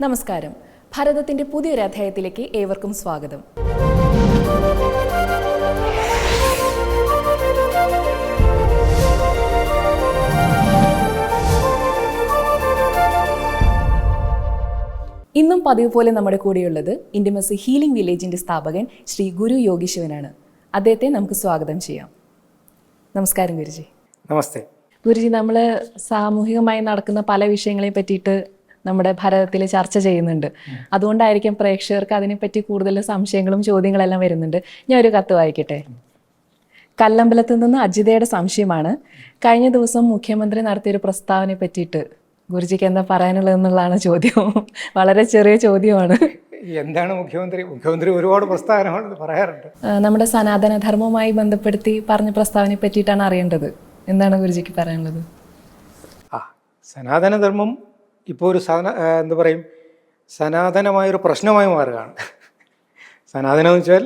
നമസ്കാരം. ഭാരതത്തിന്റെ പുതിയൊരു അധ്യായത്തിലേക്ക് ഏവർക്കും സ്വാഗതം. ഇന്നും പതിവ് പോലെ നമ്മുടെ കൂടെയുള്ളത് ഇൻഡിമസി ഹീലിംഗ് വില്ലേജിന്റെ സ്ഥാപകൻ ശ്രീ ഗുരു യോഗീശിവനാണ്. അദ്ദേഹത്തെ നമുക്ക് സ്വാഗതം ചെയ്യാം. നമസ്കാരം ഗുരുജി. നമസ്തേ. ഗുരുജി നമ്മൾ സാമൂഹികമായി നടക്കുന്ന പല വിഷയങ്ങളെ പറ്റിയിട്ട് നമ്മുടെ ഭാരതത്തിൽ ചർച്ച ചെയ്യുന്നുണ്ട്. അതുകൊണ്ടായിരിക്കും പ്രേക്ഷകർക്ക് അതിനെപ്പറ്റി കൂടുതൽ സംശയങ്ങളും ചോദ്യങ്ങളെല്ലാം വരുന്നുണ്ട്. ഞാൻ ഒരു കത്ത് വായിക്കട്ടെ? കല്ലമ്പലത്ത് നിന്ന് അജിതയുടെ സംശയമാണ്. കഴിഞ്ഞ ദിവസം മുഖ്യമന്ത്രി നടത്തിയൊരു പ്രസ്താവനയെ പറ്റിയിട്ട് ഗുരുജിക്ക് എന്താ പറയാനുള്ളതെന്നുള്ളതാണ് ചോദ്യം. വളരെ ചെറിയ ചോദ്യമാണ്. എന്താണ് മുഖ്യമന്ത്രി? മുഖ്യമന്ത്രി ഒരുപാട് പ്രസ്താവനകൾ പറയാറുണ്ട്. നമ്മുടെ നമ്മുടെ സനാതനധർമ്മവുമായി ബന്ധപ്പെടുത്തി പറഞ്ഞ പ്രസ്താവനയെ പറ്റിയിട്ടാണ് അറിയേണ്ടത്. എന്താണ് ഗുരുജിക്ക് പറയാനുള്ളത്? ആ സനാതനധർമ്മം ഇപ്പോൾ ഒരു സന എന്ത് പറയും? സനാതനമായൊരു പ്രശ്നമായി മാറുകയാണ്. സനാതനം എന്ന് വെച്ചാൽ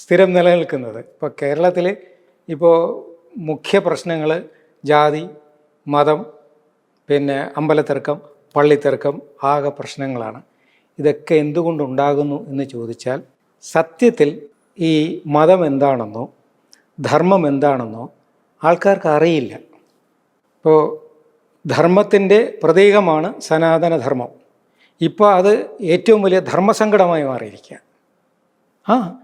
സ്ഥിരം നിലനിൽക്കുന്നത്. ഇപ്പോൾ കേരളത്തിൽ ഇപ്പോൾ മുഖ്യ പ്രശ്നങ്ങൾ ജാതി മതം പിന്നെ അമ്പലത്തിറക്കം പള്ളിത്തിറക്കം ആകെ പ്രശ്നങ്ങളാണ്. ഇതൊക്കെ എന്തുകൊണ്ടുണ്ടാകുന്നു എന്ന് ചോദിച്ചാൽ സത്യത്തിൽ ഈ മതം എന്താണെന്നോ ധർമ്മം എന്താണെന്നോ ആൾക്കാർക്ക് അറിയില്ല. ഇപ്പോൾ ധർമ്മത്തിന്റെ പ്രതീകമാണ് സനാതനധർമ്മം. ഇപ്പോൾ അത് ഏറ്റവും വലിയ ധർമ്മസങ്കടമായി മാറിയിരിക്കുക ആ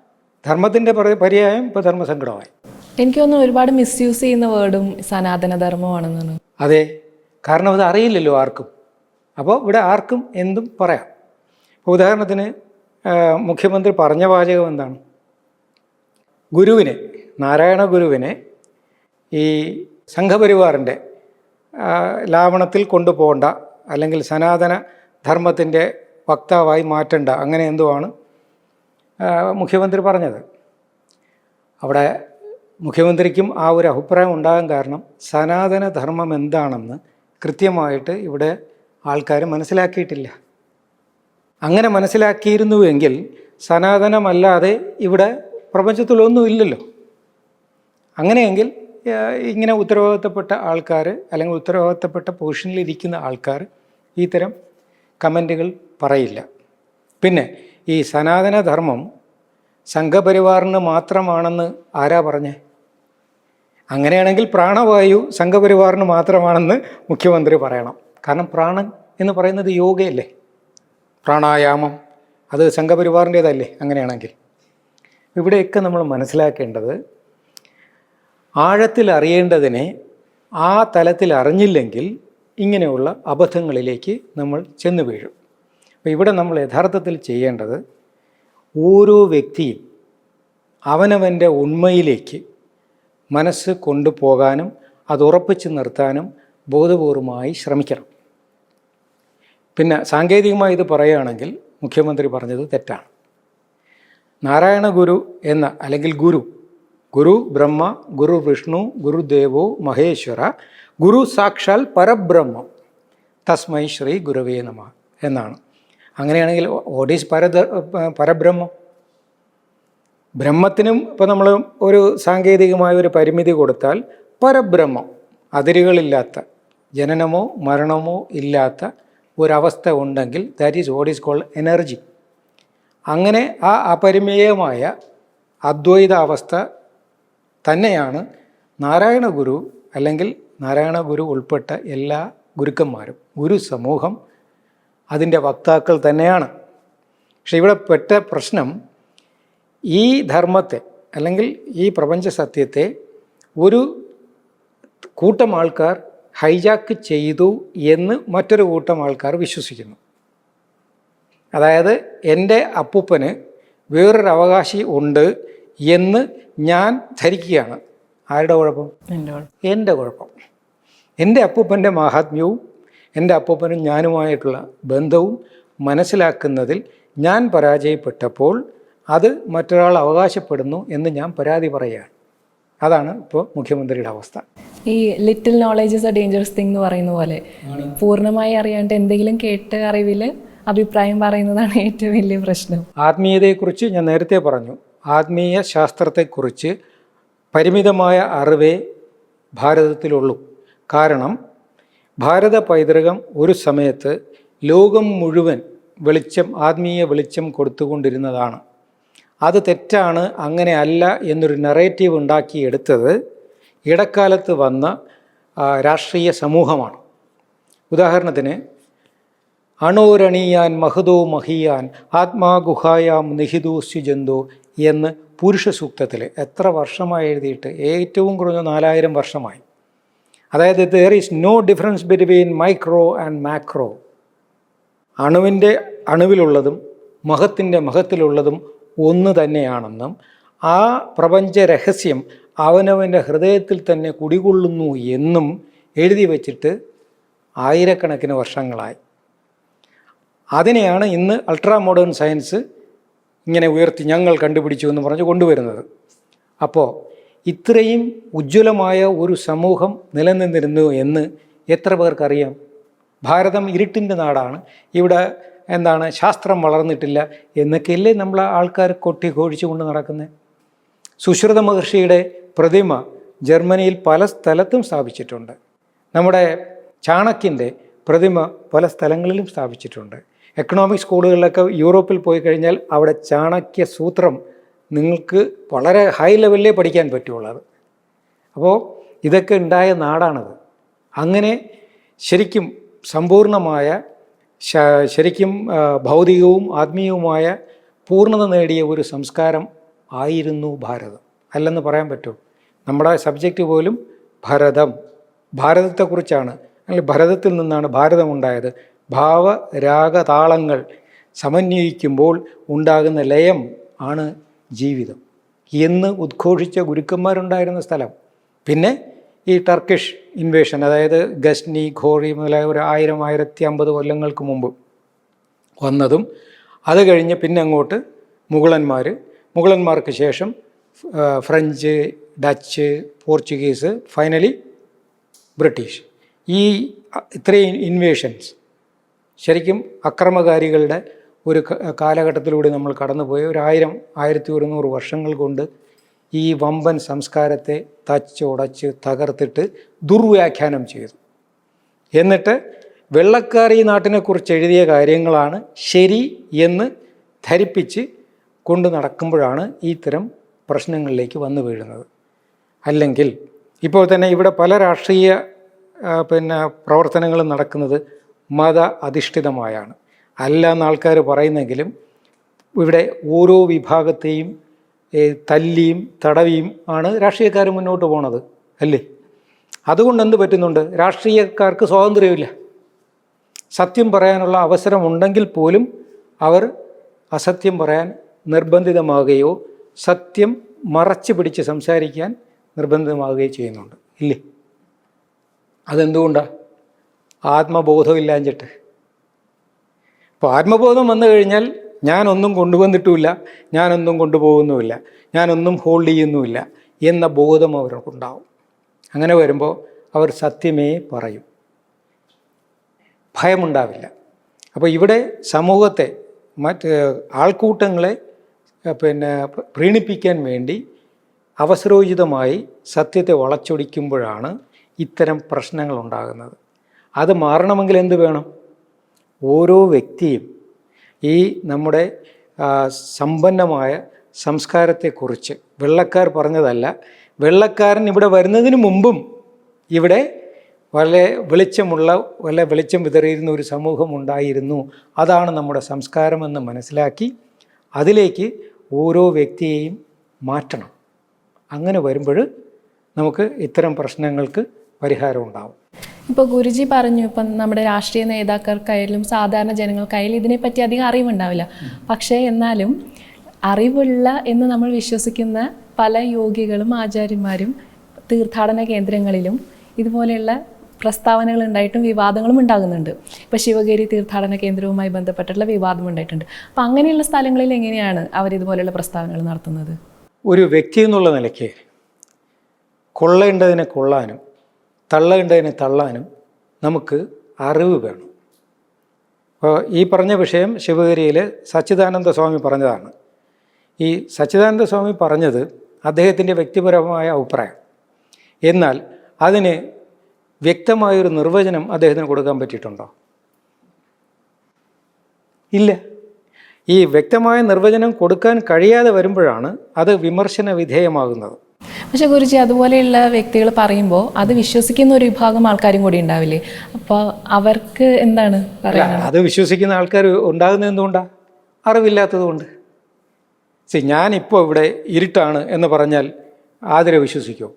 ധർമ്മത്തിന്റെ പരി- പര്യായം ഇപ്പോൾ ധർമ്മസങ്കടമായി. എനിക്ക് തോന്നുന്നു ഒരുപാട് മിസ്യൂസ് ചെയ്യുന്ന വേർഡും സനാതനധർമ്മമാണെന്നാണ്. അതെ കാരണം അത് അറിയില്ലല്ലോ ആർക്കും. അപ്പോൾ ഇവിടെ ആർക്കും എന്തും പറയാം. ഇപ്പോൾ ഉദാഹരണത്തിന് മുഖ്യമന്ത്രി പറഞ്ഞ വാചകം എന്താണ്? ഗുരുവിനെ നാരായണ ഗുരുവിനെ ഈ സംഘപരിവാറിന്റെ ലാവണത്തിൽ കൊണ്ടുപോകണ്ട അല്ലെങ്കിൽ സനാതന ധർമ്മത്തിന്റെ വക്താവായി മാറ്റണ്ട അങ്ങനെ എന്തുവാണ്? മുഖ്യമന്ത്രി പറഞ്ഞത്. അവിടെ മുഖ്യമന്ത്രിക്കും ആ ഒരു അഭിപ്രായം ഉണ്ടാകാൻ കാരണം സനാതന ധർമ്മം എന്താണെന്ന് കൃത്യമായിട്ട് ഇവിടെ ആൾക്കാർ മനസ്സിലാക്കിയിട്ടില്ല. അങ്ങനെ മനസ്സിലാക്കിയിരുന്നുവെങ്കിൽ സനാതനമല്ലാതെ ഇവിടെ പ്രപഞ്ചത്തിലൊന്നും ഇല്ലല്ലോ. അങ്ങനെയെങ്കിൽ ഇങ്ങനെ ഉത്തരവാദിത്തപ്പെട്ട ആൾക്കാർ അല്ലെങ്കിൽ ഉത്തരവാദിത്തപ്പെട്ട പൊസിഷനിലിരിക്കുന്ന ആൾക്കാർ ഇത്തരം കമന്റുകൾ പറയില്ല. പിന്നെ ഈ സനാതനധർമ്മം സംഘപരിവാറിന് മാത്രമാണെന്ന് ആരാ പറഞ്ഞേ? അങ്ങനെയാണെങ്കിൽ പ്രാണവായു സംഘപരിവാറിന് മാത്രമാണെന്ന് മുഖ്യമന്ത്രി പറയണം. കാരണം പ്രാണൻ എന്ന് പറയുന്നത് യോഗയല്ലേ? പ്രാണായാമം അത് സംഘപരിവാറിന്റേതല്ലേ അങ്ങനെയാണെങ്കിൽ. ഇവിടെയൊക്കെ നമ്മൾ മനസ്സിലാക്കേണ്ടത് ആഴത്തിൽ അറിയേണ്ടതിനെ ആ തലത്തിൽ അറിഞ്ഞില്ലെങ്കിൽ ഇങ്ങനെയുള്ള അബദ്ധങ്ങളിലേക്ക് നമ്മൾ ചെന്നു വീഴും. അപ്പോൾ ഇവിടെ നമ്മൾ യഥാർത്ഥത്തിൽ ചെയ്യേണ്ടത് ഓരോ വ്യക്തിയും അവനവന്റെ ഉണ്മയിലേക്ക് മനസ്സ് കൊണ്ടുപോകാനും അത് ഉറപ്പിച്ച് നിർത്താനും ബോധപൂർവമായി ശ്രമിക്കണം. പിന്നെ സാങ്കേതികമായി ഇത് പറയുകയാണെങ്കിൽ മുഖ്യമന്ത്രി പറഞ്ഞത് തെറ്റാണ്. നാരായണ ഗുരു എന്ന അല്ലെങ്കിൽ ഗുരു ഗുരു ബ്രഹ്മ ഗുരു വിഷ്ണു ഗുരുദേവോ മഹേശ്വര ഗുരു സാക്ഷാൽ പരബ്രഹ്മം. തസ്മൈ ശ്രീ ഗുരുവേ നമ എന്നാണ്. അങ്ങനെയാണെങ്കിൽ ഓഡീസ് പരദ പരബ്രഹ്മം? ബ്രഹ്മത്തിനും ഇപ്പോൾ നമ്മൾ ഒരു സാങ്കേതികമായ ഒരു പരിമിതി കൊടുത്താൽ പരബ്രഹ്മം അതിരുകളില്ലാത്ത ജനനമോ മരണമോ ഇല്ലാത്ത ഒരവസ്ഥ ഉണ്ടെങ്കിൽ that is what is called energy അങ്ങനെ ആ അപരിമേയമായ അദ്വൈത അവസ്ഥ തന്നെയാണ് നാരായണ ഗുരു അല്ലെങ്കിൽ നാരായണ ഗുരു ഉൾപ്പെട്ട എല്ലാ ഗുരുക്കന്മാരും ഗുരു സമൂഹം അതിന്റെ വക്താക്കൾ തന്നെയാണ്. പക്ഷെ ഇവിടെ പെട്ട പ്രശ്നം ഈ ധർമ്മത്തെ അല്ലെങ്കിൽ ഈ പ്രപഞ്ച സത്യത്തെ ഒരു കൂട്ടം ആൾക്കാർ ഹൈജാക്ക് ചെയ്തു എന്ന് മറ്റൊരു കൂട്ടം ആൾക്കാർ വിശ്വസിക്കുന്നു. അതായത് എന്റെ അപ്പൂപ്പന് വേറൊരു അവകാശി ഉണ്ട് എന്ന് ഞാൻ ധരിക്കുകയാണ്. ആരുടെ കുഴപ്പം? എന്റെ കുഴപ്പം. എന്റെ അപ്പൂപ്പന്റെ മാഹാത്മ്യവും എന്റെ അപ്പൂപ്പനും ഞാനുമായിട്ടുള്ള ബന്ധവും മനസ്സിലാക്കുന്നതിൽ ഞാൻ പരാജയപ്പെട്ടപ്പോൾ അത് മറ്റൊരാൾ അവകാശപ്പെടുന്നു എന്ന് ഞാൻ പരാതി പറയുകയാണ്. അതാണ് ഇപ്പോൾ മുഖ്യമന്ത്രിയുടെ അവസ്ഥ. ഈ little knowledge is a dangerous thing എന്ന് പറയുന്ന പോലെ പൂർണമായി അറിയാണ്ട് എന്തെങ്കിലും കേട്ട് അറിവിൽ അഭിപ്രായം പറയുന്നതാണ് ഏറ്റവും വലിയ പ്രശ്നം. ആത്മീയതയെക്കുറിച്ച് ഞാൻ നേരത്തെ പറഞ്ഞു. ആത്മീയ ശാസ്ത്രത്തെക്കുറിച്ച് പരിമിതമായ അറിവേ ഭാരതത്തിലുള്ളൂ. കാരണം ഭാരത പൈതൃകം ഒരു സമയത്ത് ലോകം മുഴുവൻ വെളിച്ചം ആത്മീയ വെളിച്ചം കൊടുത്തുകൊണ്ടിരുന്നതാണ്. അത് തെറ്റാണ് അങ്ങനെ അല്ല എന്നൊരു നെറേറ്റീവ് ഉണ്ടാക്കിയെടുത്തത് ഇടക്കാലത്ത് വന്ന രാഷ്ട്രീയ സമൂഹമാണ്. ഉദാഹരണത്തിന് അണോരണീയാൻ മഹദോ മഹിയാൻ ആത്മാഗുഹായാം നിഹിതോ സ്യുജന്തോ എന്ന് പുരുഷ സൂക്തത്തിൽ എത്ര വർഷമായി എഴുതിയിട്ട് ഏറ്റവും കുറഞ്ഞ നാലായിരം വർഷമായി. അതായത് there is no difference between micro and macro അണുവിന്റെ അണുവിലുള്ളതും മഹത്തിന്റെ മഹത്തിലുള്ളതും ഒന്ന് തന്നെയാണെന്നും ആ പ്രപഞ്ച രഹസ്യം അവനവന്റെ ഹൃദയത്തിൽ തന്നെ കുടികൊള്ളുന്നു എന്നും എഴുതി വച്ചിട്ട് ആയിരക്കണക്കിന് വർഷങ്ങളായി. അതിനെയാണ് ഇന്ന് അൾട്രാ മോഡേൺ സയൻസ് ഇങ്ങനെ ഉയർത്തി ഞങ്ങൾ കണ്ടുപിടിച്ചു എന്ന് പറഞ്ഞ് കൊണ്ടുവരുന്നത്. അപ്പോൾ ഇത്രയും ഉജ്ജ്വലമായ ഒരു സമൂഹം നിലനിന്നിരുന്നു എന്ന് എത്ര പേർക്കറിയാം? ഭാരതം ഇരുട്ടിന്റെ നാടാണ്. ഇവിടെ എന്താണ് ശാസ്ത്രം വളർന്നിട്ടില്ല എന്നൊക്കെയല്ലേ നമ്മൾ ആൾക്കാർ കൊട്ടി കോഴിച്ചു കൊണ്ട് നടക്കുന്നത് സുശ്രുത മഹർഷിയുടെ പ്രതിമ ജർമ്മനിയിൽ പല സ്ഥലത്തും സ്ഥാപിച്ചിട്ടുണ്ട്. നമ്മുടെ ചാണക്യന്റെ പ്രതിമ പല സ്ഥലങ്ങളിലും സ്ഥാപിച്ചിട്ടുണ്ട്. എക്കണോമിക് സ്കൂളുകളിലൊക്കെ യൂറോപ്പിൽ പോയി കഴിഞ്ഞാൽ അവിടെ ചാണക്യ സൂത്രം നിങ്ങൾക്ക് വളരെ ഹൈ ലെവലിലേ പഠിക്കാൻ പറ്റുള്ളൂ അത് അപ്പോൾ ഇതൊക്കെ ഉണ്ടായ നാടാണത്. അങ്ങനെ ശരിക്കും സമ്പൂർണമായ ശരിക്കും ഭൗതികവും ആത്മീയവുമായ പൂർണത നേടിയ ഒരു സംസ്കാരം ആയിരുന്നു ഭാരതം. അല്ലെന്ന് പറയാൻ പറ്റും നമ്മുടെ സബ്ജക്റ്റ് പോലും ഭരതം. ഭാരതത്തെക്കുറിച്ചാണ്. അല്ലെങ്കിൽ ഭരതത്തിൽ നിന്നാണ് ഭാരതം ഉണ്ടായത്. ഭാവ രാഗതാളങ്ങൾ സമന്വയിക്കുമ്പോൾ ഉണ്ടാകുന്ന ലയം ആണ് ജീവിതം. എന്ന് ഉദ്ഘോഷിച്ച ഗുരുക്കന്മാരുണ്ടായിരുന്ന സ്ഥലം. പിന്നെ ഈ ടർക്കിഷ് ഇൻവേഷൻ അതായത് ഗസ്നി ഘോറി മുതലായ ഒരു ആയിരം ആയിരത്തി അമ്പത് കൊല്ലങ്ങൾക്ക് മുമ്പ് വന്നതും അത് കഴിഞ്ഞ് പിന്നെ അങ്ങോട്ട് മുഗളന്മാർ മുഗളന്മാർക്ക് ശേഷം French Dutch Portuguese finally British. ഈ ഇത്രയും ഇൻവേഷൻസ് ശരിക്കും അക്രമകാരികളുടെ ഒരു കാലഘട്ടത്തിലൂടെ നമ്മൾ കടന്നുപോയ. ഒരു ആയിരം ആയിരത്തി ഒരുന്നൂറ് വർഷങ്ങൾ കൊണ്ട് ഈ വമ്പൻ സംസ്കാരത്തെ തച്ചുടച്ച് തകർത്തിട്ട് ദുർവ്യാഖ്യാനം ചെയ്തു. എന്നിട്ട് വെള്ളക്കാർ ഈ നാട്ടിനെക്കുറിച്ച് എഴുതിയ കാര്യങ്ങളാണ് ശരി എന്ന് ധരിപ്പിച്ച് കൊണ്ട് നടക്കുമ്പോഴാണ് ഇത്തരം പ്രശ്നങ്ങളിലേക്ക് വന്നു വീഴുന്നത്. അല്ലെങ്കിൽ ഇപ്പോൾ തന്നെ ഇവിടെ പല രാഷ്ട്രീയ പിന്നെ പ്രവർത്തനങ്ങളും നടക്കുന്നത് മത അധിഷ്ഠിതമായാണ്. അല്ല എന്ന് ആൾക്കാർ പറയുന്നെങ്കിലും ഇവിടെ ഓരോ വിഭാഗത്തെയും തല്ലിയും തടവിയും ആണ് രാഷ്ട്രീയക്കാർ മുന്നോട്ട് പോണത് അല്ലേ? അതുകൊണ്ട് എന്ത് പറ്റുന്നുണ്ട്? രാഷ്ട്രീയക്കാർക്ക് സ്വാതന്ത്ര്യമില്ല. സത്യം പറയാനുള്ള അവസരമുണ്ടെങ്കിൽ പോലും അവർ അസത്യം പറയാൻ നിർബന്ധിതമാകുകയോ സത്യം മറച്ചു പിടിച്ച് സംസാരിക്കാൻ നിർബന്ധിതമാകുകയോ ചെയ്യുന്നുണ്ട് ഇല്ലേ? അതെന്തുകൊണ്ടാണ് ആത്മബോധമില്ലാഞ്ഞിട്ട്. അപ്പോൾ ആത്മബോധം വന്നു കഴിഞ്ഞാൽ ഞാനൊന്നും കൊണ്ടുവന്നിട്ടുമില്ല ഞാനൊന്നും കൊണ്ടുപോകുന്നുമില്ല ഞാനൊന്നും ഹോൾഡ് ചെയ്യുന്നുമില്ല എന്ന ബോധം അവർക്കുണ്ടാവും. അങ്ങനെ വരുമ്പോൾ അവർ സത്യമേ പറയും. ഭയമുണ്ടാവില്ല. അപ്പോൾ ഇവിടെ സമൂഹത്തെ മറ്റ് ആൾക്കൂട്ടങ്ങളെ പിന്നെ പ്രീണിപ്പിക്കാൻ വേണ്ടി അവസരോചിതമായി സത്യത്തെ വളച്ചൊടിക്കുമ്പോഴാണ് ഇത്തരം പ്രശ്നങ്ങൾ ഉണ്ടാകുന്നത്. അത് മാറണമെങ്കിൽ എന്ത് വേണം? ഓരോ വ്യക്തിയും ഈ നമ്മുടെ സമ്പന്നമായ സംസ്കാരത്തെക്കുറിച്ച് വെള്ളക്കാർ പറഞ്ഞതല്ല. വെള്ളക്കാരൻ ഇവിടെ വരുന്നതിന് മുമ്പും ഇവിടെ വളരെ വെളിച്ചമുള്ള വളരെ വെളിച്ചം വിതറിയിരുന്ന ഒരു സമൂഹം ഉണ്ടായിരുന്നു. അതാണ് നമ്മുടെ സംസ്കാരമെന്ന് മനസ്സിലാക്കി അതിലേക്ക് ഓരോ വ്യക്തിയെയും മാറ്റണം. അങ്ങനെ വരുമ്പോൾ നമുക്ക് ഇത്തരം പ്രശ്നങ്ങൾക്ക് പരിഹാരം ഉണ്ടാവും. ഇപ്പോൾ ഗുരുജി പറഞ്ഞു ഇപ്പം നമ്മുടെ രാഷ്ട്രീയ നേതാക്കൾക്കായാലും സാധാരണ ജനങ്ങൾക്കായാലും ഇതിനെപ്പറ്റി അധികം അറിവുണ്ടാവില്ല. പക്ഷേ എന്നാലും അറിവുള്ള എന്ന് നമ്മൾ വിശ്വസിക്കുന്ന പല യോഗികളും ആചാര്യന്മാരും തീർത്ഥാടന കേന്ദ്രങ്ങളിലും ഇതുപോലെയുള്ള പ്രസ്താവനകൾ ഉണ്ടായിട്ടും വിവാദങ്ങളും ഉണ്ടാകുന്നുണ്ട്. ഇപ്പോൾ ശിവഗിരി തീർത്ഥാടന കേന്ദ്രവുമായി ബന്ധപ്പെട്ടിട്ടുള്ള വിവാദം ഉണ്ടായിട്ടുണ്ട്. അപ്പം അങ്ങനെയുള്ള സ്ഥലങ്ങളിൽ എങ്ങനെയാണ് അവർ ഇതുപോലെയുള്ള പ്രസ്താവനകൾ നടത്തുന്നത്? ഒരു വ്യക്തി എന്നുള്ള നിലയ്ക്ക് കൊള്ളേണ്ടതിനെ കൊള്ളാനും തള്ളേണ്ടതിനെ തള്ളാനും നമുക്ക് അറിവ് വേണം. അപ്പോൾ ഈ പറഞ്ഞ വിഷയം ശിവഗിരിയിൽ സച്ചിദാനന്ദ സ്വാമി പറഞ്ഞതാണ്. ഈ സച്ചിദാനന്ദ സ്വാമി പറഞ്ഞത് അദ്ദേഹത്തിന്റെ വ്യക്തിപരമായ അഭിപ്രായം. എന്നാൽ അതിന് വ്യക്തമായൊരു നിർവചനം അദ്ദേഹത്തിന് കൊടുക്കാൻ പറ്റിയിട്ടുണ്ടോ? ഇല്ല. ഈ വ്യക്തമായ നിർവചനം കൊടുക്കാൻ കഴിയാതെ വരുമ്പോഴാണ് അത് വിമർശന വിധേയമാകുന്നത്. പക്ഷെ ഗുരുജി അതുപോലെയുള്ള വ്യക്തികൾ പറയുമ്പോൾ അത് വിശ്വസിക്കുന്ന ഒരു വിഭാഗം ആൾക്കാരും കൂടി ഉണ്ടാവില്ലേ? അപ്പോൾ അവർക്ക് എന്താണ് പറയുന്നത് അത് വിശ്വസിക്കുന്ന ആൾക്കാർ ഉണ്ടാകുന്നത് എന്തുകൊണ്ടാണ് അറിവില്ലാത്തത് കൊണ്ട്. സി ഞാനിപ്പോൾ ഇവിടെ ഇരുട്ടാണ് എന്ന് പറഞ്ഞാൽ ആതിര വിശ്വസിക്കുമോ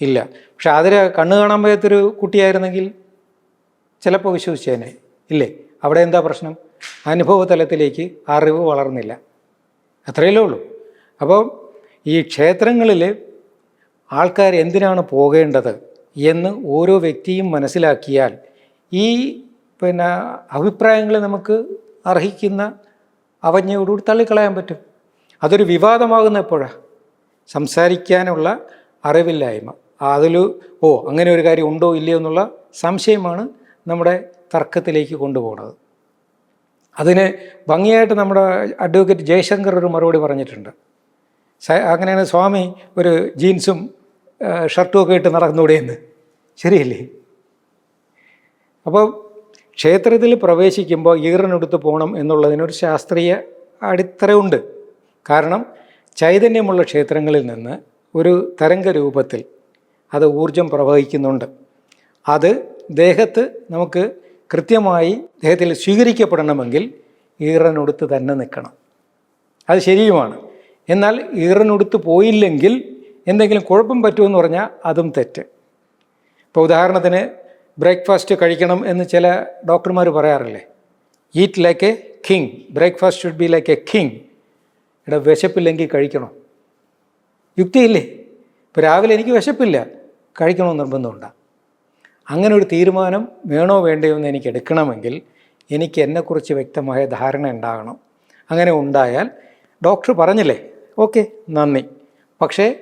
ഇല്ല. പക്ഷെ ആതിര കണ്ണ് കാണാൻ പോയത്തൊരു കുട്ടിയായിരുന്നെങ്കിൽ ചിലപ്പോൾ വിശ്വസിച്ചേനെ. ഇല്ലേ? അവിടെ എന്താ പ്രശ്നം? അനുഭവ തലത്തിലേക്ക് അറിവ് വളർന്നില്ല. അത്രയല്ലേ ഉള്ളൂ. അപ്പോൾ ഈ ക്ഷേത്രങ്ങളിൽ ആൾക്കാർ എന്തിനാണ് പോകേണ്ടത് എന്ന് ഓരോ വ്യക്തിയും മനസ്സിലാക്കിയാൽ ഈ പിന്നെ അഭിപ്രായങ്ങളെ നമുക്ക് അർഹിക്കുന്ന അവജ്ഞയോടുകൂടി തള്ളിക്കളയാൻ പറ്റും. അതൊരു വിവാദമാകുന്ന എപ്പോഴാണ് സംസാരിക്കാനുള്ള അറിവില്ലായ്മ. അതിൽ ഓ അങ്ങനെ ഒരു കാര്യം ഉണ്ടോ ഇല്ലയോ എന്നുള്ള സംശയമാണ് നമ്മുടെ തർക്കത്തിലേക്ക് കൊണ്ടുപോകുന്നത് അതിന് ഭംഗിയായിട്ട് നമ്മുടെ അഡ്വക്കേറ്റ് ജയശങ്കർ ഒരു മറുപടി പറഞ്ഞിട്ടുണ്ട്. അങ്ങനെയാണ് സ്വാമി ഒരു ജീൻസും ഷർട്ടും ഒക്കെ ഇട്ട് നടന്നുകൂടെയെന്ന് ശരിയല്ലേ? അപ്പോൾ ക്ഷേത്രത്തിൽ പ്രവേശിക്കുമ്പോൾ ഈറനെടുത്ത് പോകണം എന്നുള്ളതിനൊരു ശാസ്ത്രീയ അടിത്തറയുണ്ട്. കാരണം ചൈതന്യമുള്ള ക്ഷേത്രങ്ങളിൽ നിന്ന് ഒരു തരംഗ രൂപത്തിൽ അത് ഊർജം പ്രവഹിക്കുന്നുണ്ട്. അത് ദേഹത്ത് നമുക്ക് കൃത്യമായി ദേഹത്തിൽ സ്വീകരിക്കപ്പെടണമെങ്കിൽ ഈറനൊടുത്ത് തന്നെ നിൽക്കണം. അത് ശരിയുമാണ്. എന്നാൽ ഈറിനൊടുത്ത് പോയില്ലെങ്കിൽ എന്തെങ്കിലും കുഴപ്പം പറ്റുമെന്ന് പറഞ്ഞാൽ അതും തെറ്റ്. ഇപ്പോൾ ഉദാഹരണത്തിന് ബ്രേക്ക്ഫാസ്റ്റ് കഴിക്കണം എന്ന് ചില ഡോക്ടർമാർ പറയാറില്ലേ? Eat like a king. Breakfast should be like a king. ഇവിടെ വിശപ്പില്ലെങ്കിൽ കഴിക്കണം? യുക്തിയില്ലേ? ഇപ്പോൾ രാവിലെ എനിക്ക് വിശപ്പില്ല. കഴിക്കണമെന്ന് നിർബന്ധമുണ്ടോ. അങ്ങനെ ഒരു തീരുമാനം വേണോ വേണ്ടയോ എന്ന് എനിക്ക് എടുക്കണമെങ്കിൽ എനിക്ക് എന്നെക്കുറിച്ച് വ്യക്തമായ ധാരണ ഉണ്ടാകണം. അങ്ങനെ ഉണ്ടായാൽ ഡോക്ടർ പറഞ്ഞില്ലേ ഓക്കെ നന്ദി. പക്ഷേ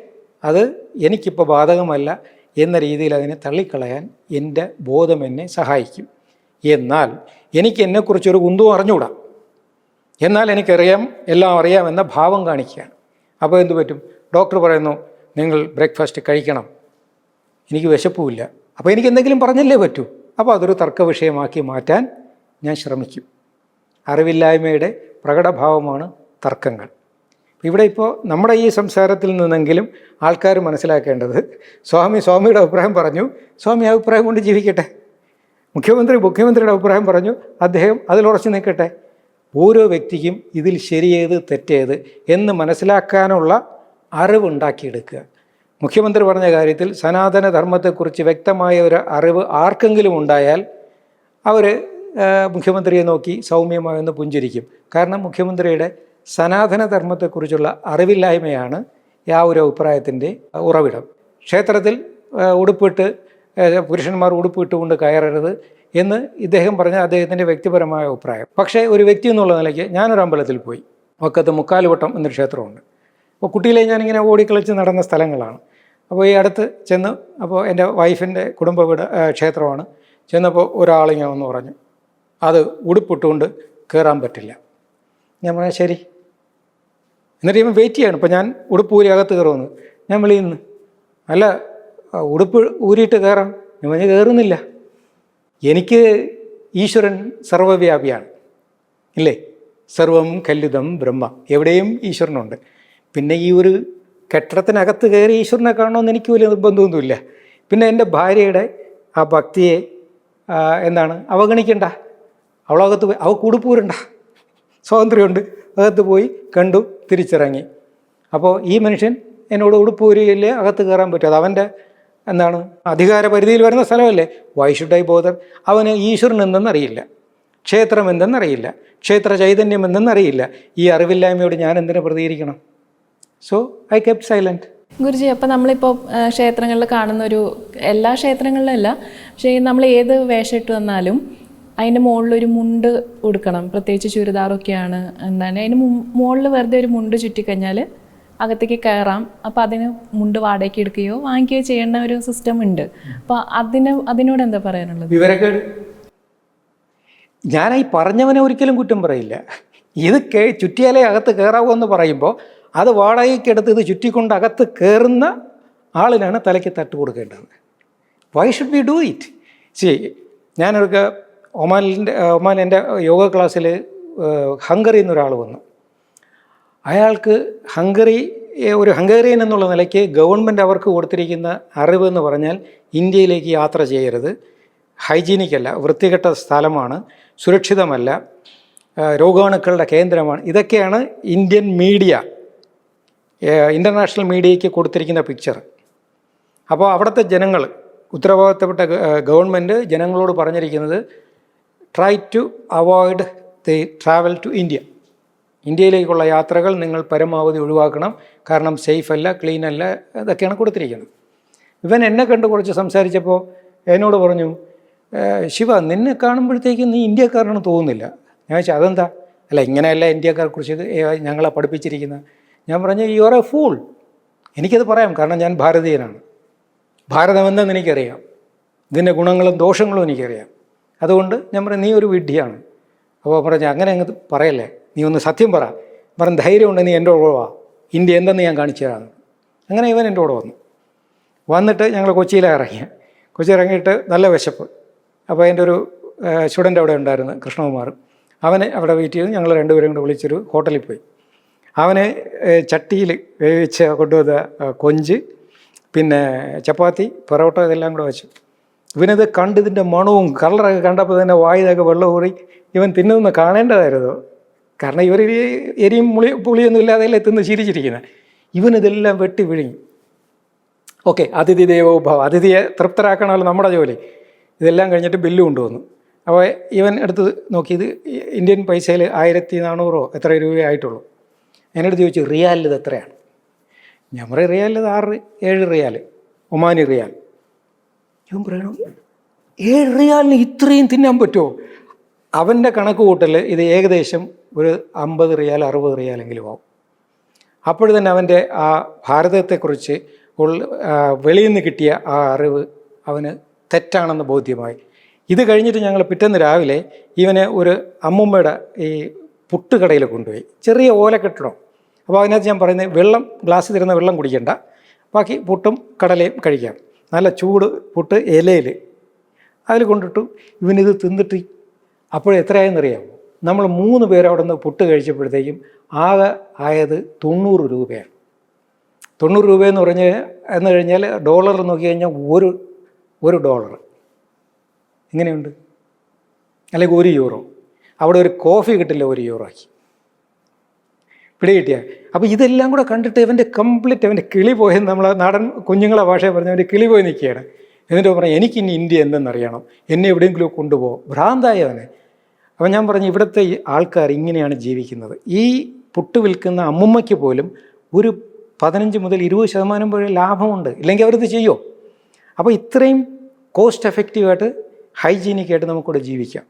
അത് എനിക്കിപ്പോൾ ബാധകമല്ല എന്ന രീതിയിൽ അതിനെ തള്ളിക്കളയാൻ എന്റെ ബോധം എന്നെ സഹായിക്കും. എന്നാൽ എനിക്ക് എന്നെക്കുറിച്ചൊരു കുന്തവും അറിഞ്ഞുകൂടാ. എന്നാൽ എനിക്കറിയാം എല്ലാം അറിയാമെന്ന ഭാവം കാണിക്കുകയാണ്. അപ്പോൾ എന്തു പറ്റും? ഡോക്ടർ പറയുന്നു നിങ്ങൾ ബ്രേക്ക്ഫാസ്റ്റ് കഴിക്കണം. എനിക്ക് വിശപ്പുമില്ല. അപ്പോൾ എനിക്ക് എന്തെങ്കിലും പറഞ്ഞല്ലേ പറ്റൂ? അപ്പോൾ അതൊരു തർക്ക വിഷയമാക്കി മാറ്റാൻ ഞാൻ ശ്രമിക്കും. അറിവില്ലായ്മയുടെ പ്രകടഭാവമാണ് തർക്കങ്ങൾ. ഇവിടെ ഇപ്പോൾ നമ്മുടെ ഈ സംസാരത്തിൽ നിന്നെങ്കിലും ആൾക്കാർ മനസ്സിലാക്കേണ്ടത് സ്വാമി സ്വാമിയുടെ അഭിപ്രായം പറഞ്ഞു. സ്വാമി അഭിപ്രായം കൊണ്ട് ജീവിക്കട്ടെ. മുഖ്യമന്ത്രി മുഖ്യമന്ത്രിയുടെ അഭിപ്രായം പറഞ്ഞു. അദ്ദേഹം അതിലുറച്ചു നിൽക്കട്ടെ. ഓരോ വ്യക്തിക്കും ഇതിൽ ശരിയേത് തെറ്റേത് എന്ന് മനസ്സിലാക്കാനുള്ള അറിവുണ്ടാക്കിയെടുക്കുക. മുഖ്യമന്ത്രി പറഞ്ഞ കാര്യത്തിൽ സനാതന ധർമ്മത്തെക്കുറിച്ച് വ്യക്തമായ ഒരു അറിവ് ആർക്കെങ്കിലും ഉണ്ടായാൽ അവർ മുഖ്യമന്ത്രിയെ നോക്കി സൗമ്യമായൊന്ന് പുഞ്ചിരിക്കും. കാരണം മുഖ്യമന്ത്രിയുടെ സനാതന ധർമ്മത്തെക്കുറിച്ചുള്ള അറിവില്ലായ്മയാണ് ആ ഒരു അഭിപ്രായത്തിന്റെ ഉറവിടം. ക്ഷേത്രത്തിൽ ഉടുപ്പിട്ട് പുരുഷന്മാർ ഉടുപ്പിട്ടുകൊണ്ട് കയറരുത് എന്ന് ഇദ്ദേഹം പറഞ്ഞ അദ്ദേഹത്തിന്റെ വ്യക്തിപരമായ അഭിപ്രായം. പക്ഷേ ഒരു വ്യക്തി എന്നുള്ള നിലയ്ക്ക് ഞാനൊരു അമ്പലത്തിൽ പോയി. വക്കത്ത് മുക്കാലുവട്ടം എന്നൊരു ക്ഷേത്രമുണ്ട്. അപ്പോൾ കുട്ടിയിലെ ഞാനിങ്ങനെ ഓടിക്കളിച്ച് നടന്ന സ്ഥലങ്ങളാണ്. അപ്പോൾ ഈ അടുത്ത് ചെന്ന് അപ്പോൾ എന്റെ വൈഫിന്റെ കുടുംബ വീട് ക്ഷേത്രമാണ്. ചെന്നപ്പോൾ ഒരാളിങ്ങനെ വന്ന് പറഞ്ഞു അത് ഉടുപ്പിട്ടുകൊണ്ട് കയറാൻ പറ്റില്ല. ഞാൻ പറഞ്ഞാൽ ശരി. എന്നിട്ട് ഇവൻ വെയിറ്റ് ചെയ്യാണ്. ഇപ്പോൾ ഞാൻ ഉടുപ്പ് ഊരി അകത്ത് കയറുമെന്ന്. ഞാൻ വിളിയുന്നു അല്ല ഉടുപ്പ് ഊരിയിട്ട് കയറാം. ഞാൻ പറഞ്ഞ് കയറുന്നില്ല. എനിക്ക് ഈശ്വരൻ സർവവ്യാപിയാണ്. ഇല്ലേ? സർവം കല്ലിതം ബ്രഹ്മ. എവിടെയും ഈശ്വരനുണ്ട്. പിന്നെ ഈ ഒരു കെട്ടിടത്തിനകത്ത് കയറി ഈശ്വരനെ കാണണമെന്ന് എനിക്ക് വലിയ നിർബന്ധമൊന്നുമില്ല. പിന്നെ എന്റെ ഭാര്യയുടെ ആ ഭക്തിയെ എന്താണ്? അവഗണിക്കണ്ട. അവളകത്ത് പോയി അവ കുടുപ്പൂരണ്ട സ്വാതന്ത്ര്യമുണ്ട്. അകത്ത് പോയി കണ്ടു. തിരിച്ചിറങ്ങി. അപ്പോൾ ഈ മനുഷ്യൻ എന്നോട് ഉടുപ്പ് ഊരിയില്ലേ അകത്ത് കയറാൻ പറ്റും. അത് അവന്റെ എന്താണ് അധികാര പരിധിയിൽ വരുന്ന സ്ഥലമല്ലേ? വൈ ഷുഡ് ഐ ബോധർ അവന് ഈശ്വരൻ എന്തെന്നറിയില്ല. ക്ഷേത്രം എന്തെന്നറിയില്ല. ക്ഷേത്ര ചൈതന്യം എന്തെന്നറിയില്ല. ഈ അറിവില്ലായ്മയോട് ഞാൻ എന്തിനു പ്രതികരിക്കണം? So I kept silent Guruji അപ്പം നമ്മളിപ്പോൾ ക്ഷേത്രങ്ങളിൽ കാണുന്ന ഒരു എല്ലാ ക്ഷേത്രങ്ങളിലല്ല പക്ഷേ നമ്മൾ ഏത് വേഷം ഇട്ട് വന്നാലും അതിന്റെ മുകളിൽ ഒരു മുണ്ട് ഉടുക്കണം. പ്രത്യേകിച്ച് ചുരിദാറൊക്കെയാണ് എന്താണ് അതിന് മുകളിൽ വെറുതെ ഒരു മുണ്ട് ചുറ്റിക്കഴിഞ്ഞാൽ അകത്തേക്ക് കയറാം. അപ്പോൾ അതിന് മുണ്ട് വാടകയ്ക്ക് എടുക്കുകയോ വാങ്ങിക്കുകയോ ചെയ്യേണ്ട ഒരു സിസ്റ്റം ഉണ്ട്. അപ്പോൾ അതിന് അതിനോട് എന്താ പറയാനുള്ളത്? വിവരക്കേട്. ഞാൻ ഈ പറഞ്ഞവനെ ഒരിക്കലും കുറ്റം പറയില്ല. ഇത് കേ ചുറ്റിയാലേ അകത്ത് കയറാവൂ എന്ന് പറയുമ്പോൾ അത് വാടകയ്ക്കെടുത്ത് ഇത് ചുറ്റിക്കൊണ്ട് അകത്ത് കയറുന്ന ആളിനാണ് തലയ്ക്ക് തട്ട് കൊടുക്കേണ്ടത്. Why should be do it ശരി ഞാനൊരു ഒമാനിന്റെ ഒമാൻ എന്റെ യോഗ ക്ലാസ്സിൽ ഹംഗറി ഒരാൾ വന്നു. അയാൾക്ക് ഹംഗറി ഒരു ഹംഗേറിയൻ എന്നുള്ള നിലയ്ക്ക് ഗവൺമെന്റ് അവർക്ക് കൊടുത്തിരിക്കുന്ന അറിവ് എന്ന് പറഞ്ഞാൽ ഇന്ത്യയിലേക്ക് യാത്ര ചെയ്യരുത്. ഹൈജീനിക് അല്ല വൃത്തികെട്ട സ്ഥലമാണ് സുരക്ഷിതമല്ല രോഗാണുക്കളുടെ കേന്ദ്രമാണ്. ഇതൊക്കെയാണ് ഇന്ത്യൻ മീഡിയ ഇന്റർനാഷണൽ മീഡിയയ്ക്ക് കൊടുത്തിരിക്കുന്ന പിക്ചർ. അപ്പോൾ അവിടുത്തെ ജനങ്ങൾ ഉത്തരവാദിത്തപ്പെട്ട ഗവൺമെന്റ് ജനങ്ങളോട് പറഞ്ഞിരിക്കുന്നത് try to avoid the travel to India ഇന്ത്യയിലേക്കുള്ള യാത്രകൾ നിങ്ങൾ പരമാവധി ഒഴിവാക്കണം. കാരണം സേഫ് അല്ല ക്ലീൻ അല്ല ഇതൊക്കെയാണ് കൊടുത്തിരിക്കുന്നത്. ഇവൻ എന്നെ കണ്ട് കുറച്ച് സംസാരിച്ചപ്പോൾ എന്നോട് പറഞ്ഞു "ഏഹ്, ശിവ നിന്നെ കാണുമ്പോഴത്തേക്കും നീ ഇന്ത്യക്കാരനാണെന്ന് തോന്നുന്നില്ല. ഞാൻ ചോദിച്ചാൽ അതെന്താ? അല്ല ഇങ്ങനെയല്ല ഇന്ത്യക്കാരെ കുറിച്ച് ഇത് ഏ- ഞങ്ങളെ പഠിപ്പിച്ചിരിക്കുന്നത് ഞാൻ പറഞ്ഞു യു ആർ എ ഫൂൾ എനിക്കത് പറയാം കാരണം ഞാൻ ഭാരതീയനാണ്. ഭാരതമെന്തെന്ന് എനിക്കറിയാം. ഇതിന്റെ ഗുണങ്ങളും ദോഷങ്ങളും എനിക്കറിയാം. അതുകൊണ്ട് ഞാൻ പറഞ്ഞു നീ ഒരു വിഡ്ഢിയാണ്. അപ്പോൾ പറഞ്ഞു അങ്ങനെ അങ്ങ് പറയല്ലേ? നീ ഒന്ന് സത്യം പറ. പറഞ്ഞു ധൈര്യം ഉണ്ട് നീ എന്റെ കൂടെ ഇന്ത്യ എന്തെന്ന് ഞാൻ കാണിച്ചു തരാമെന്ന് അങ്ങനെ ഇവൻ എന്റെ കൂടെ വന്നു. വന്നിട്ട് ഞങ്ങൾ കൊച്ചിയിലാണ് ഇറങ്ങിയ കൊച്ചി ഇറങ്ങിയിട്ട് നല്ല വിശപ്പ്. അപ്പോൾ എന്റെ ഒരു സ്റ്റുഡന്റ് അവിടെ ഉണ്ടായിരുന്നു കൃഷ്ണകുമാർ. അവനെ അവിടെ വെയിറ്റ് ചെയ്ത്. ഞങ്ങൾ രണ്ടുപേരും കൂടെ വിളിച്ചൊരു ഹോട്ടലിൽ പോയി. അവനെ ചട്ടിയിൽ വേവിച്ച് കൊണ്ടുവന്ന കൊഞ്ച് പിന്നെ ചപ്പാത്തി പൊറോട്ട ഇതെല്ലാം കൂടെ വെച്ചു. ഇവനത് കണ്ട് ഇതിന്റെ മണവും കളറൊക്കെ കണ്ടപ്പോൾ തന്നെ വായിലൊക്കെ വെള്ളം ഊറി ഇവൻ തിന്നുന്ന കാണേണ്ടതായിരുന്നു. കാരണം ഇവർ എരിയും മുളി പുളിയൊന്നും ഇല്ലാതെയല്ലേ തിന്ന് ശീലിച്ചിരിക്കുന്നത്. ഇവനിതെല്ലാം വെട്ടി വിഴുങ്ങി. ഓക്കെ അതിഥി ദേവോഭവ അതിഥിയെ തൃപ്തരാക്കണമല്ലോ നമ്മുടെ ജോലി. ഇതെല്ലാം കഴിഞ്ഞിട്ട് ബില്ല് കൊണ്ടുവന്നു. അപ്പോൾ ഇവൻ എടുത്ത് നോക്കി ഇത് ഇന്ത്യൻ പൈസയിൽ ആയിരത്തി നാനൂറോ എത്ര രൂപയോ ആയിട്ടുള്ളൂ. എന്നോട് ചോദിച്ചു റിയാലിത് എത്രയാണ്? റിയാലിൽ ഇത് ആറ് ഏഴ് റിയാൽ ഒമാനി റിയാൽ. ഇവൻ പറയണം ഏഴ് ഇത്രയും തിന്നാൻ പറ്റുമോ അവന്റെ കണക്ക് കൂട്ടൽ ഇത് ഏകദേശം ഒരു അമ്പത് റിയാൽ അറുപത് റിയാലെങ്കിലും ആവും. അപ്പോൾ തന്നെ അവന്റെ ആ ഭാരതത്തെക്കുറിച്ച് ഉള്ള വെളിയിൽ നിന്ന് കിട്ടിയ ആ അറിവ് അവന് തെറ്റാണെന്ന് ബോധ്യമായി. ഇത് കഴിഞ്ഞിട്ട് ഞങ്ങൾ പിറ്റേന്ന് രാവിലെ ഇവനെ ഒരു അമ്മുമ്മയുടെ ഈ പുട്ടുകടയിൽ കൊണ്ടുപോയി. ചെറിയ ഓലക്കെട്ടിടം അപ്പോൾ അതിനകത്ത് ഞാൻ പറയുന്നത് വെള്ളം ഗ്ലാസ് തരുന്ന വെള്ളം കുടിക്കേണ്ട. ബാക്കി പുട്ടും കടലയും കഴിക്കാം. നല്ല ചൂട് പുട്ട് ഇലയിൽ അതിൽ കൊണ്ടിട്ടു ഇവനിത് തിന്നിട്ട് അപ്പോഴെത്രയായെന്നറിയാമോ നമ്മൾ മൂന്ന് പേർ അവിടെ നിന്ന് പുട്ട് കഴിച്ചപ്പോഴത്തേക്കും ആകെ ആയത് തൊണ്ണൂറ് രൂപയാണ്. തൊണ്ണൂറ് രൂപയെന്ന് പറഞ്ഞ് എന്ന് കഴിഞ്ഞാൽ ഡോളർ നോക്കി കഴിഞ്ഞാൽ ഒരു ഒരു ഡോളർ. ഇങ്ങനെയുണ്ട് അല്ലെങ്കിൽ ഒരു യൂറോ. അവിടെ ഒരു കോഫി കിട്ടില്ല ഒരു യൂറോയ്ക്ക്. പിടി കിട്ടിയാൽ അപ്പോൾ ഇതെല്ലാം കൂടെ കണ്ടിട്ട് ഇവന്റെ കംപ്ലീറ്റ് അവന്റെ കിളി പോയെന്ന് നമ്മൾ നാടൻ കുഞ്ഞുങ്ങളെ ഭാഷയെ പറഞ്ഞ അവന്റെ കിളി പോയി നിൽക്കുകയാണ്. എന്നിട്ട് പറഞ്ഞു എനിക്കിനി ഇന്ത്യ എന്തെന്നറിയണം? എന്നെ എവിടെയെങ്കിലും കൊണ്ടുപോകും. ഭ്രാന്തായവനെ അപ്പം ഞാൻ പറഞ്ഞു ഇവിടുത്തെ ആൾക്കാർ ഇങ്ങനെയാണ് ജീവിക്കുന്നത്. ഈ പുട്ട് വിൽക്കുന്ന അമ്മുമ്മയ്ക്ക് പോലും ഒരു പതിനഞ്ച് മുതൽ ഇരുപത് ശതമാനം വരെ ലാഭമുണ്ട്. ഇല്ലെങ്കിൽ അവരിത് ചെയ്യുമോ അപ്പോൾ ഇത്രയും കോസ്റ്റ് എഫക്റ്റീവായിട്ട് ഹൈജീനിക്കായിട്ട് നമുക്കിവിടെ ജീവിക്കാം.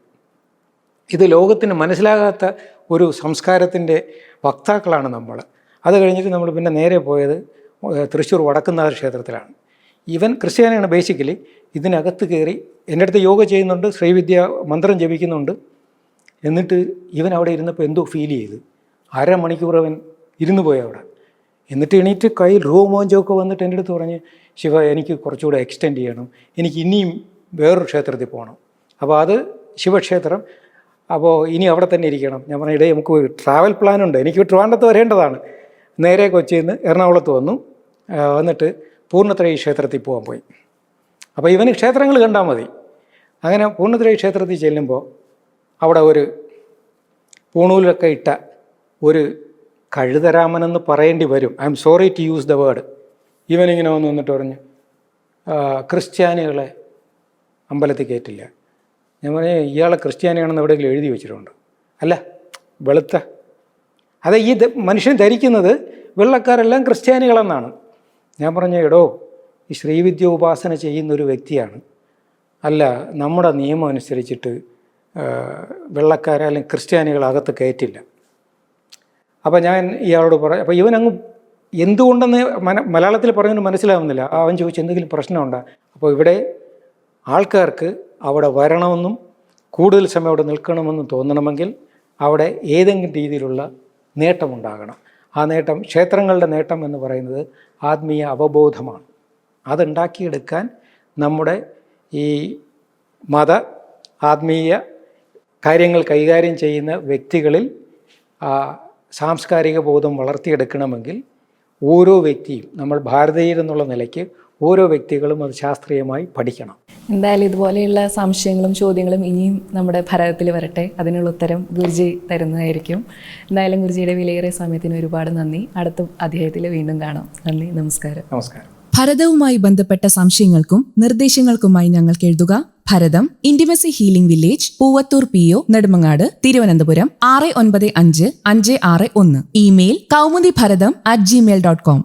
ഇത് ലോകത്തിന് മനസ്സിലാകാത്ത ഒരു സംസ്കാരത്തിന്റെ വക്താക്കളാണ് നമ്മൾ. അത് കഴിഞ്ഞിട്ട് നമ്മൾ പിന്നെ നേരെ പോയത് തൃശ്ശൂർ വടക്കുന്നാഥ ക്ഷേത്രത്തിലാണ്. ഇവൻ ക്രിസ്ത്യാനിയാണ് ബേസിക്കലി. ഇതിനകത്ത് കയറി എന്റെ അടുത്ത് യോഗ ചെയ്യുന്നുണ്ട് ശ്രീവിദ്യ മന്ത്രം ജപിക്കുന്നുണ്ട്. എന്നിട്ട് ഇവൻ അവിടെ ഇരുന്നപ്പോൾ എന്തോ ഫീൽ ചെയ്ത്. അരമണിക്കൂർ അവൻ ഇരുന്നു പോയി അവിടെ. എന്നിട്ട് എണീറ്റ് കയ്യിൽ റൂമോഞ്ചൊക്കെ വന്നിട്ട് എന്റെ അടുത്ത് പറഞ്ഞ് ശിവ എനിക്ക് കുറച്ചുകൂടെ എക്സ്റ്റെൻഡ് ചെയ്യണം. എനിക്ക് ഇനിയും വേറൊരു ക്ഷേത്രത്തിൽ പോകണം അപ്പോൾ അത് ശിവക്ഷേത്രം അപ്പോൾ ഇനി അവിടെ തന്നെ ഇരിക്കണം. ഞാൻ പറഞ്ഞു ഇടേ നമുക്ക് ട്രാവൽ പ്ലാനുണ്ട് എനിക്ക് ട്രിവാൻഡത്ത് വരേണ്ടതാണ്. നേരെ കൊച്ചിയിൽ നിന്ന് എറണാകുളത്ത് വന്നു. വന്നിട്ട് പൂർണത്രയി ക്ഷേത്രത്തിൽ പോകാൻ പോയി. അപ്പോൾ ഇവന് ക്ഷേത്രങ്ങൾ കണ്ടാൽ മതി. അങ്ങനെ പൂർണത്രയി ക്ഷേത്രത്തിൽ ചെല്ലുമ്പോൾ അവിടെ ഒരു പൂണൂലൊക്കെ ഇട്ട ഒരു കഴുതരാമനെന്ന് പറയേണ്ടി വരും. I'm sorry to use the word ഇവനിങ്ങനെ വന്ന് നിന്നിട്ട് പറഞ്ഞു ക്രിസ്ത്യാനികളെ അമ്പലത്തിൽ കയറ്റില്ല ഞാൻ പറഞ്ഞു ഇയാളെ ക്രിസ്ത്യാനിയാണെന്ന് എവിടെയെങ്കിലും എഴുതി വെച്ചിട്ടുണ്ട്. അല്ല വെളുത്ത. അതെ ഈ മനുഷ്യൻ ധരിക്കുന്നത് വെള്ളക്കാരെല്ലാം ക്രിസ്ത്യാനികളെന്നാണ്. ഞാൻ പറഞ്ഞു എടോ ഈ ശ്രീവിദ്യ ഉപാസന ചെയ്യുന്ന ഒരു വ്യക്തിയാണ്. അല്ല നമ്മുടെ നിയമം അനുസരിച്ചിട്ട് ആ, വെള്ളക്കാരെ അല്ലെങ്കിൽ ക്രിസ്ത്യാനികൾ അകത്ത് കയറ്റില്ല. അപ്പോൾ ഞാൻ ഇയാളോട് പറ അപ്പോൾ ഇവനങ്ങ് എന്തുകൊണ്ടെന്ന് മലയാളത്തിൽ പറഞ്ഞൊന്നും മനസ്സിലാവുന്നില്ല. അവൻ ചോദിച്ചു എന്തെങ്കിലും പ്രശ്നമുണ്ടോ? അപ്പോൾ ഇവിടെ ആൾക്കാർക്ക് അവിടെ വരണമെന്നും കൂടുതൽ സമയം അവിടെ നിൽക്കണമെന്നും തോന്നണമെങ്കിൽ അവിടെ ഏതെങ്കിലും രീതിയിലുള്ള നേട്ടമുണ്ടാകണം. ആ നേട്ടം ക്ഷേത്രങ്ങളുടെ നേട്ടം എന്ന് പറയുന്നത് ആത്മീയ അവബോധമാണ്. അതുണ്ടാക്കിയെടുക്കാൻ നമ്മുടെ ഈ മത ആത്മീയ കാര്യങ്ങൾ കൈകാര്യം ചെയ്യുന്ന വ്യക്തികളിൽ സാംസ്കാരിക ബോധം വളർത്തിയെടുക്കണമെങ്കിൽ ഓരോ വ്യക്തിയും നമ്മൾ ഭാരതീയരെന്നുള്ള നിലയ്ക്ക് ഓരോ വ്യക്തികളും അത് ശാസ്ത്രീയമായി പഠിക്കണം. എന്തായാലും ഇതുപോലെയുള്ള സംശയങ്ങളും ചോദ്യങ്ങളും ഇനിയും നമ്മുടെ ഭാരതത്തിൽ വരട്ടെ. അതിനുള്ള ഉത്തരം ഗുരുജി തരുന്നതായിരിക്കും. എന്തായാലും ഗുരുജിയുടെ വിലയേറിയ സമയത്തിന് ഒരുപാട് നന്ദി. അടുത്ത അധ്യായത്തിൽ വീണ്ടും കാണാം. നന്ദി നമസ്കാരം. നമസ്കാരം. ഭരതവുമായി ബന്ധപ്പെട്ട സംശയങ്ങൾക്കും നിർദ്ദേശങ്ങൾക്കുമായി ഞങ്ങൾക്ക് എഴുതുക Bharatham intimacy healing village Poovathur P O Nedumangad Thiruvananthapuram ആറ് ഒൻപത് അഞ്ച് അഞ്ച് ആറ് ഒന്ന്. Email Kaumudi Bharatham at Gmail dot com